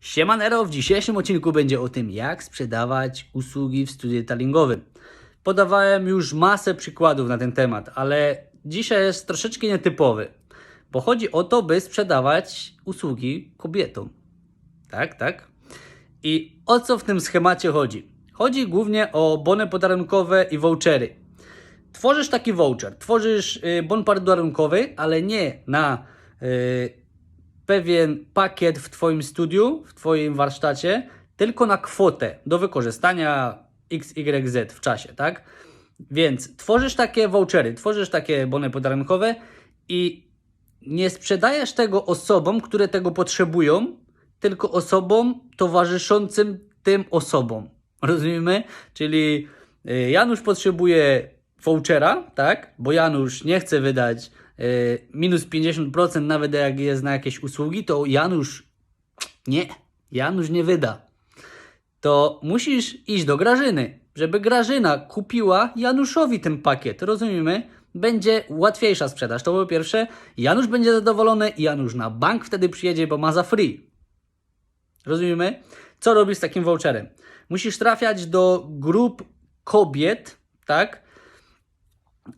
Siemanero, w dzisiejszym odcinku będzie o tym, jak sprzedawać usługi w studiu detailingowym. Podawałem już masę przykładów na ten temat, ale dzisiaj jest troszeczkę nietypowy, bo chodzi o to, by sprzedawać usługi kobietom. Tak, tak. I o co w tym schemacie chodzi? Chodzi głównie o bony podarunkowe i vouchery. Tworzysz taki voucher, tworzysz y, bon podarunkowy, ale nie na y, pewien pakiet w Twoim studiu, w Twoim warsztacie, tylko na kwotę do wykorzystania XYZ w czasie, tak? Więc tworzysz takie vouchery, tworzysz takie bony podarunkowe i nie sprzedajesz tego osobom, które tego potrzebują, tylko osobom towarzyszącym tym osobom. Rozumiemy? Czyli y, Janusz potrzebuje vouchera, tak? Bo Janusz nie chce wydać minus 50% nawet jak jest na jakieś usługi, to Janusz nie, Janusz nie wyda. To musisz iść do Grażyny, żeby Grażyna kupiła Januszowi ten pakiet. Rozumiemy? Będzie łatwiejsza sprzedaż. To po pierwsze, Janusz będzie zadowolony i Janusz na bank wtedy przyjedzie, bo ma za free. Rozumiemy? Co robisz z takim voucherem? Musisz trafiać do grup kobiet, tak?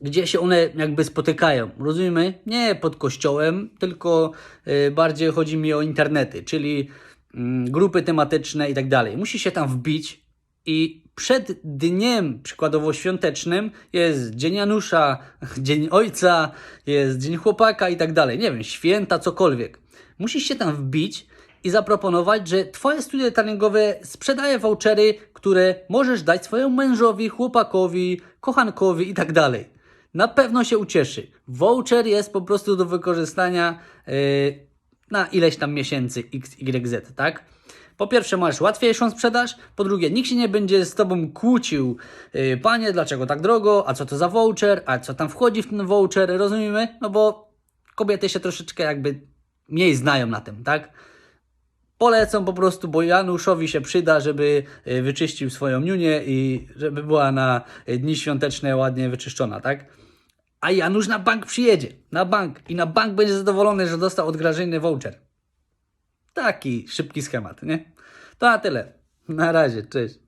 Gdzie się one jakby spotykają. Rozumiemy? Nie pod kościołem, tylko y, bardziej chodzi mi o internety, czyli mm, grupy tematyczne i tak dalej. Musisz się tam wbić i przed dniem przykładowo świątecznym jest Dzień Janusza, Dzień Ojca, jest Dzień Chłopaka i tak dalej. Nie wiem, święta, cokolwiek. Musisz się tam wbić i zaproponować, że Twoje studio detailingowe sprzedaje vouchery, które możesz dać swojemu mężowi, chłopakowi, kochankowi i tak dalej. Na pewno się ucieszy. Voucher jest po prostu do wykorzystania yy, na ileś tam miesięcy XYZ, tak? Po pierwsze, masz łatwiejszą sprzedaż. Po drugie, nikt się nie będzie z tobą kłócił. Yy, panie, dlaczego tak drogo? A co to za voucher? A co tam wchodzi w ten voucher? Rozumiemy? No bo kobiety się troszeczkę jakby mniej znają na tym, tak? Polecą po prostu, bo Januszowi się przyda, żeby y, wyczyścił swoją niunię i żeby była na dni świąteczne ładnie wyczyszczona, tak? A Janusz na bank przyjedzie, na bank i na bank będzie zadowolony, że dostał od voucher. Taki szybki schemat, nie? To na tyle. Na razie, cześć.